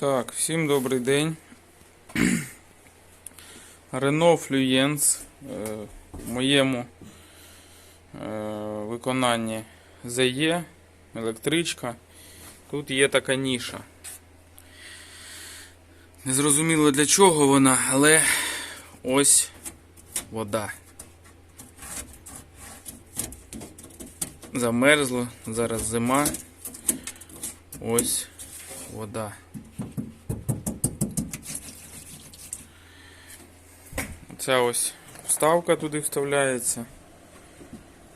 Так, всім добрий день. Renault Fluence е, в моєму е, виконанні ZE, електричка. Тут є така ніша. Незрозуміло для чого вона, але ось вода. Замерзло, зараз зима. Ось вода. Ця ось вставка туди вставляється.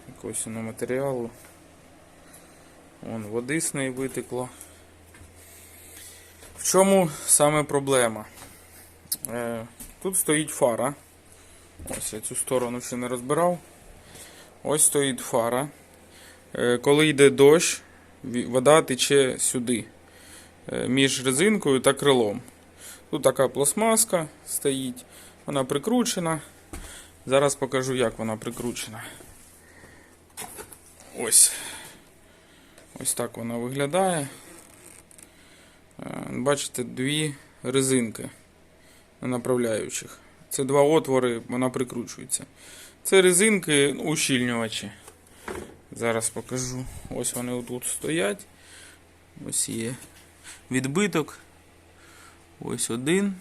Якогось воно матеріалу. Вон води з неї витекло. В чому саме проблема? Е, тут стоїть фара. Ось я цю сторону ще не розбирав. Ось стоїть фара. Е, коли йде дощ, вода тече сюди. е, Між резинкою та крилом. Тут така пластмаска стоїть. Вона прикручена. Зараз покажу, як вона прикручена. Ось. Ось так вона виглядає. Е, Бачите, дві резинки направляючих. Це два отвори, вона прикручується. Це резинки ну, ущільнювачі. Зараз покажу. Ось вони отут стоять. Ось є відбиток. Ось один,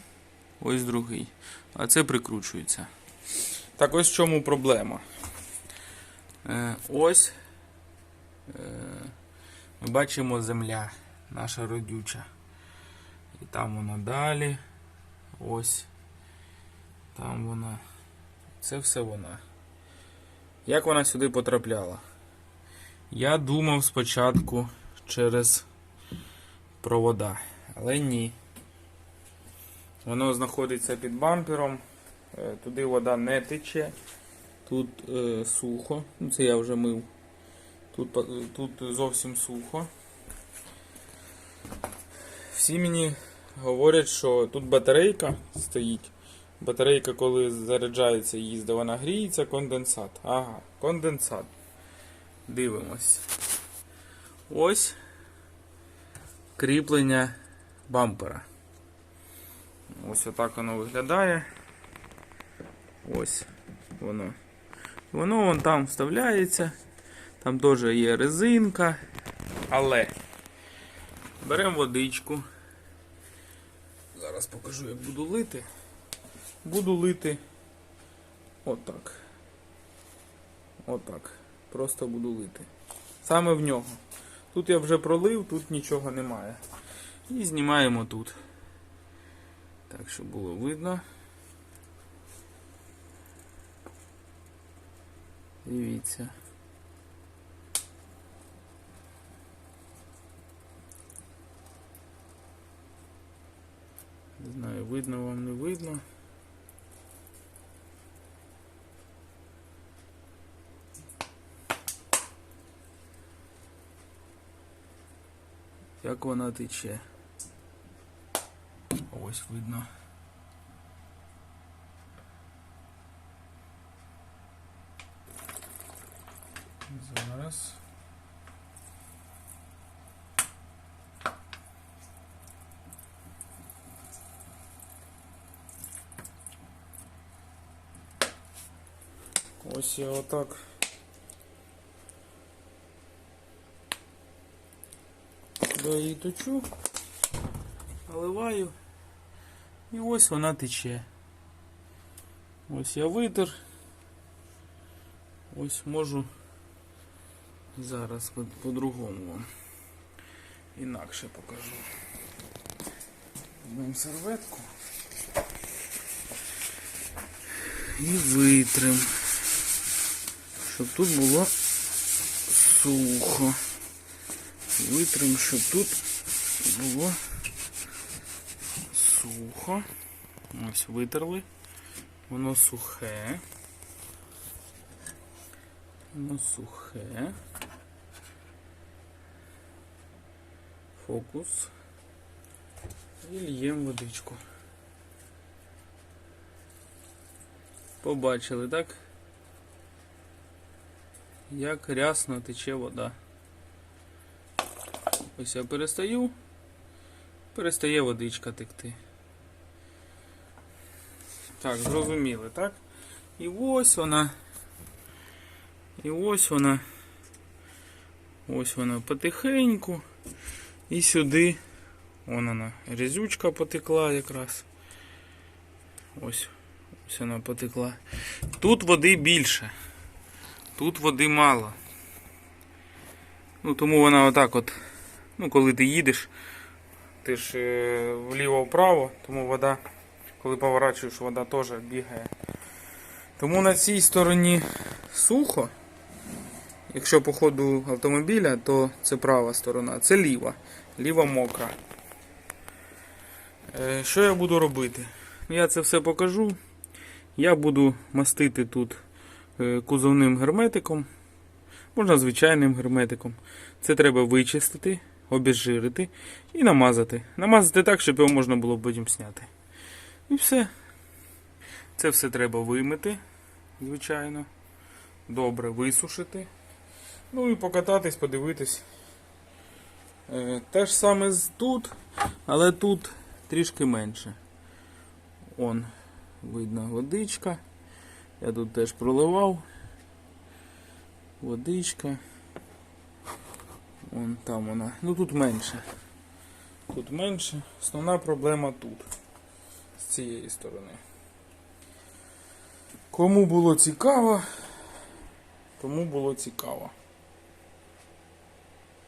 ось другий. А це прикручується. Так ось в чому проблема. Е, ось е, ми бачимо земля наша родюча. І там вона далі. Ось. Там вона. Це все вона. Як вона сюди потрапляла? Я думав спочатку через провода, але ні. Воно знаходиться під бампером, е, туди вода не тече, тут е, сухо, ну це я вже мив. Тут, тут зовсім сухо. Всі мені говорять, що тут батарейка стоїть. Батарейка, коли заряджається і їздить, вона гріється, конденсат. Ага, конденсат. Дивимось. Ось кріплення бампера. Ось отак воно виглядає. Ось воно. Воно вон там вставляється. Там теж є резинка. Але беремо водичку. Зараз покажу, як буду лити. Буду лити отак. Отак. Просто буду лити. Саме в нього. Тут я вже пролив, тут нічого немає. І знімаємо тут. Так, щоб було видно. Дивіться. Не знаю, видно вам не видно. Як вона тече. Ось видно. Зараз. Ось я отак. Сюди її точу, наливаю. І ось вона тече. Ось я витер. Ось можу зараз по- по-другому вам інакше покажу. Візьмемо серветку і витрим, щоб тут було сухо. Витрим, щоб тут було сухо. Ось витерли. Воно сухе. Воно сухе. Фокус. І льємо водичку. Побачили, так? Як рясно тече вода. Ось я перестаю перестає водичка текти. Так, зрозуміли, так? І ось вона. І ось вона. Ось вона потихеньку. І сюди. Вон вона. Різючка потекла якраз. Ось. Ось вона потекла. Тут води більше. Тут води мало. Ну, тому вона отак от. Ну, коли ти їдеш, ти ж е, вліво-вправо, тому вода, коли поворачуєш, вода теж бігає. Тому на цій стороні сухо. Якщо по ходу автомобіля, то це права сторона, це ліва. Ліва мокра. Е, Що я буду робити? Я це все покажу. Я буду мастити тут е, кузовним герметиком. Можна звичайним герметиком. Це треба вичистити, обезжирити і намазати. Намазати так, щоб його можна було потім зняти. І все. Це все треба вимити, звичайно. Добре висушити. Ну і покататись, подивитись. Е, те ж саме тут, але тут трішки менше. Он, видно, водичка. Я тут теж проливав. Водичка. Вон там вона. Ну тут менше. Тут менше. Основна проблема тут. З цієї сторони. Кому було цікаво, тому було цікаво.